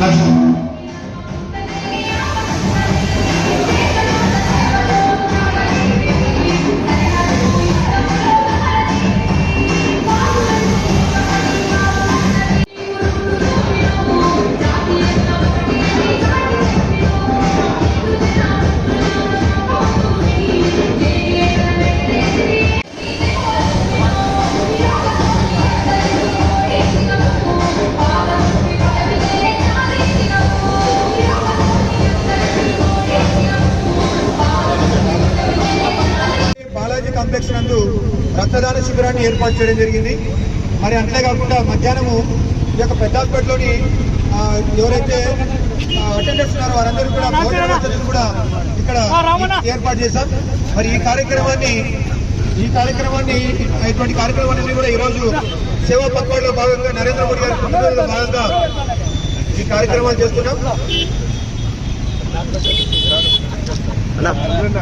Tá junto. రక్తదాన శిబిరాన్ని ఏర్పాటు చేయడం జరిగింది. మరి అంతేకాకుండా మధ్యాహ్నము ఈ యొక్క పెద్ద హాస్పిటల్లోని ఆ, ఎవరైతే అటెండర్స్ ఉన్నారో వారందరూ కూడా భోజన కూడా ఇక్కడ ఏర్పాటు చేశాం. మరి ఈ కార్యక్రమాన్ని ఈ కార్యక్రమాన్ని ఇటువంటి కార్యక్రమాన్ని కూడా ఈరోజు సేవా పక్వాడలో భాగంగా నరేంద్ర మోడీ గారి పుట్టినరోజులో భాగంగా ఈ కార్యక్రమాలు చేస్తున్నాం. వచ్చిన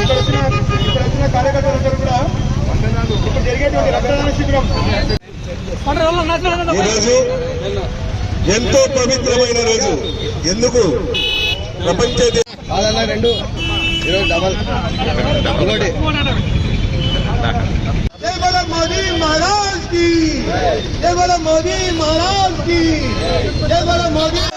ఇక్కడ వచ్చిన కార్యకర్తలందరూ కూడా ఈరోజు ఎంతో పవిత్రమైన రోజు. ఎందుకు? ప్రపంచ కాదన్నా రెండు. డబల్. మోదీ మహారాజ్కి. మోదీ మహారాజ్ మోదీ.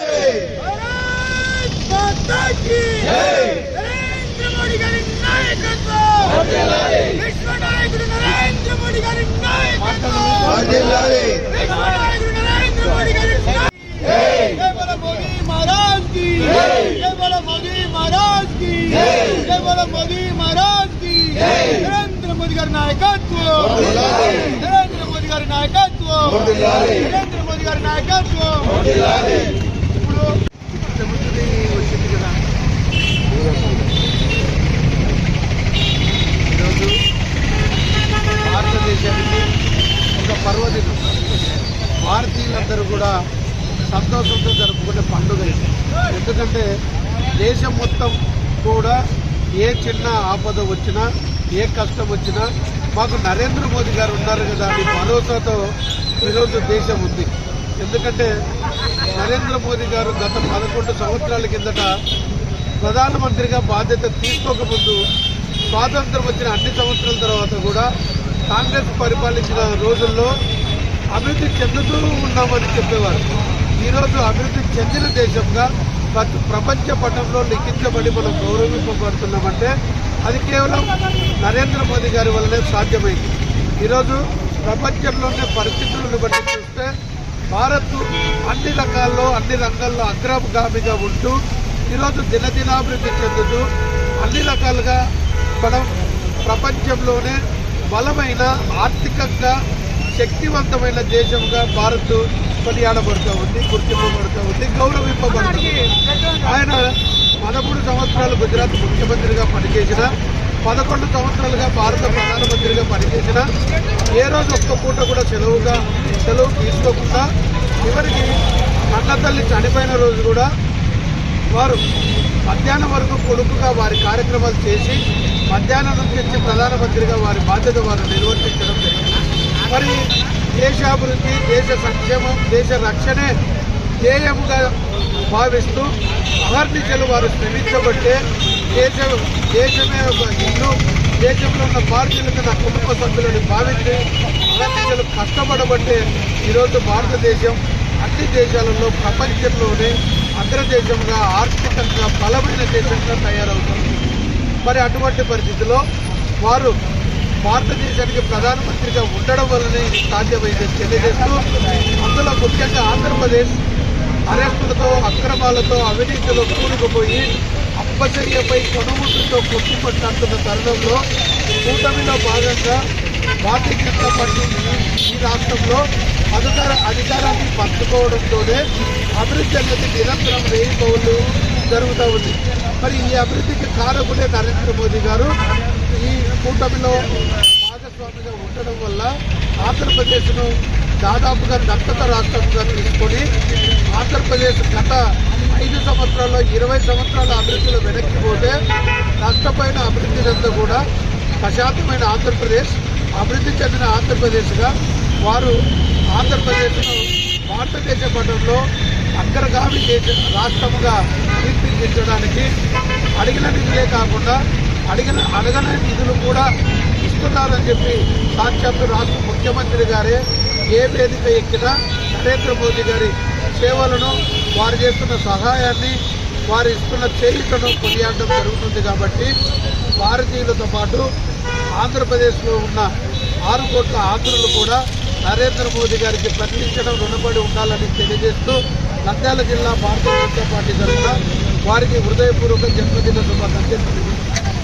నరేంద్ర మోదీ గారి నాయకత్వం నరేంద్ర మోదీ గారి నాయకత్వం నరేంద్ర మోదీ గారి నాయకత్వం ఇప్పుడు ఈరోజు భారతదేశానికి ఒక పర్వదినం భారతీయులందరూ కూడా సంతోషంతో జరుపుకునే పండుగ ఇది. ఎందుకంటే దేశం మొత్తం కూడా ఏ చిన్న ఆపద వచ్చినా ఏ కష్టం వచ్చినా మాకు నరేంద్ర మోదీ గారు ఉన్నారు కదా అని భరోసాతో ఈరోజు దేశం ఉంది. ఎందుకంటే నరేంద్ర మోదీ గారు గత పదకొండు సంవత్సరాల కిందట ప్రధానమంత్రిగా బాధ్యత తీసుకోకముందు స్వాతంత్రం వచ్చిన అన్ని సంవత్సరాల తర్వాత కూడా కాంగ్రెస్ పరిపాలించిన రోజుల్లో అభివృద్ధి చెందుతూ ఉన్నామని చెప్పేవారు. ఈరోజు అభివృద్ధి చెందిన దేశంగా ప్రపంచ పటంలో లిఖించబడి మనం గౌరవింపబడుతున్నామంటే అది కేవలం నరేంద్ర మోదీ గారి వల్లనే సాధ్యమైంది. ఈరోజు ప్రపంచంలోనే పరిస్థితులను బట్టి చూస్తే భారత్ అన్ని రకాల్లో అన్ని రంగాల్లో అగ్రగామిగా ఉంటూ ఈరోజు దినదినాభివృద్ధి చెందుతూ అన్ని రకాలుగా మనం ప్రపంచంలోనే బలమైన ఆర్థికంగా శక్తివంతమైన దేశంగా భారత్ కొనియాడబడుతూ ఉంది గుర్తింపబడుతూ ఉంది గౌరవింపబడుతుంది ఆయన పదమూడు సంవత్సరాలు గుజరాత్ ముఖ్యమంత్రిగా పనిచేసిన పదకొండు సంవత్సరాలుగా భారత ప్రధానమంత్రిగా పనిచేసిన ఏ రోజు ఒక్క పూట కూడా సెలవుగా సెలవు తీసుకోకుండా చివరికి కన్న తల్లి చనిపోయిన రోజు కూడా వారు మధ్యాహ్నం వరకు కొడుకుగా వారి కార్యక్రమాలు చేసి మధ్యాహ్నం నుంచి ప్రధానమంత్రిగా వారి బాధ్యత వారు నిర్వర్తించడం జరిగింది. మరి దేశాభివృద్ధి దేశ సంక్షేమం దేశ రక్షణే ధ్యేయముగా భావిస్తూ అహర్నిశలు వారు శ్రమించబట్టే దేశ దేశమే ఒక ఇల్లు దేశంలో ఉన్న భారతీయులకు నా కుటుంబ సభ్యులని భావించి అహర్నిశలు కష్టపడబట్టే ఈరోజు భారతదేశం అన్ని దేశాలలో ప్రపంచంలోనే అగ్రదేశంగా ఆర్థికంగా బలమైన దేశంగా తయారవుతుంది. మరి అటువంటి పరిస్థితిలో వారు భారతదేశానికి ప్రధానమంత్రిగా ఉండడం వల్లనే ఇది సాధ్యమైందని తెలియజేస్తూ అందులో ముఖ్యంగా ఆంధ్రప్రదేశ్ అరెస్టులతో అక్రమాలతో అవినీతిలో కూరుకుపోయి అప్పచర్యపై కొనుగోలుతో కొట్టుపట్టినట్టున్న తరుణంలో కూటమిలో భాగంగా భారతీయ జనతా పార్టీ ఈ- రాష్ట్రంలో అధికార అధికారాన్ని పంచుకోవడంతోనే అభివృద్ధి అనేది నిరంతరం వేయి జరుగుతూ ఉంది. మరి ఈ అభివృద్ధికి కారకులే నరేంద్ర మోదీ గారు. ఈ కూటమిలో భాగస్వామిగా ఉండడం వల్ల ఆంధ్రప్రదేశ్ను దాదాపుగా దత్తత రాష్ట్రంగా తీసుకొని ఆంధ్రప్రదేశ్ గత ఐదు సంవత్సరాల్లో ఇరవై సంవత్సరాల అభివృద్ధిలో వెనక్కిపోతే నష్టపోయిన అభివృద్ధిదంతా కూడా ప్రశాంతమైన ఆంధ్రప్రదేశ్ అభివృద్ధి చెందిన ఆంధ్రప్రదేశ్గా వారు ఆంధ్రప్రదేశ్ను భారతదేశ పటంలో అగ్రగామి దేశ రాష్ట్రముగా తీర్చిదిద్దడానికి అడిగిన నిధులే కాకుండా అడిగిన అడగన నిధులు కూడా ఇస్తున్నారని చెప్పి సాక్షాత్తు రాష్ట్ర ముఖ్యమంత్రి గారే ఏ వేదిక ఎక్కినా నరేంద్ర మోదీ గారి సేవలను వారు చేస్తున్న సహాయాన్ని వారు ఇస్తున్న చేయుటను కొనియాడడం జరుగుతుంది కాబట్టి భారతీయులతో పాటు ఆంధ్రప్రదేశ్లో ఉన్న ఆరు కోట్ల ఆంధ్రులు కూడా నరేంద్ర మోదీ గారికి ప్రకటించడం రుణపడి ఉండాలని తెలియజేస్తూ నంద్యాల జిల్లా భారతీయ జనతా పార్టీ తరఫున వారికి హృదయపూర్వక జన్మదిన శుభాకాంక్షలు తెలియజేస్తున్నాను